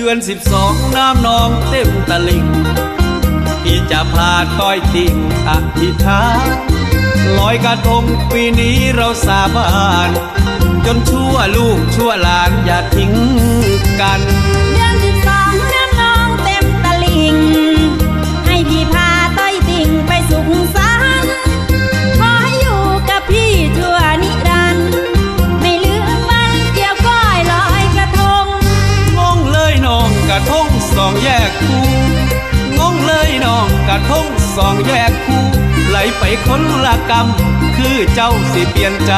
ดือนสิบสองน้ำนองเต็มตลิ่งพี่จะพาต้อยติ่งอธิษฐานลอยกระทงปีนี้เราสาบาน จนชั่วลูกชั่วหลานอย่าทิ้ง คู่งงเลยน้องกระทงสองแยกคู่ไหลไปคนละกรรม คือเจ้าสิเปลี่ยนใจ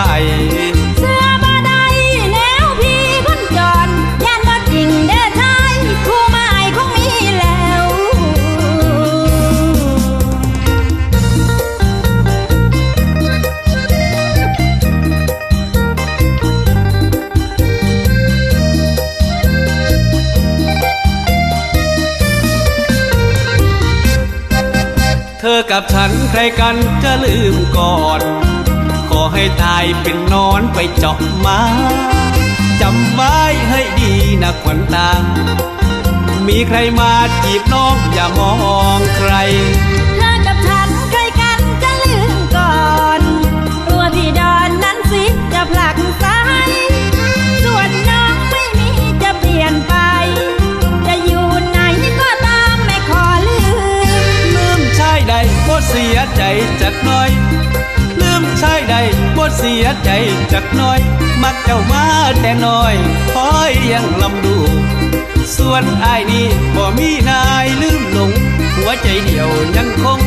เธอกับฉันใครกันจะลืมก่อน ขอให้ตายเป็นนอนไปเจาะมาจำไว้ให้ดีนะขวัญตา มีใครมาจีบน้องอย่ามองใคร เสียใจจักน้อย ลืมชายใดบ่เสียใจจักน้อย มักเจ้ามาแต่น้อยคอยเลี้ยงลำดูส่วนอายนี่บ่มีนายลืมหลง หัวใจเดียวยังคง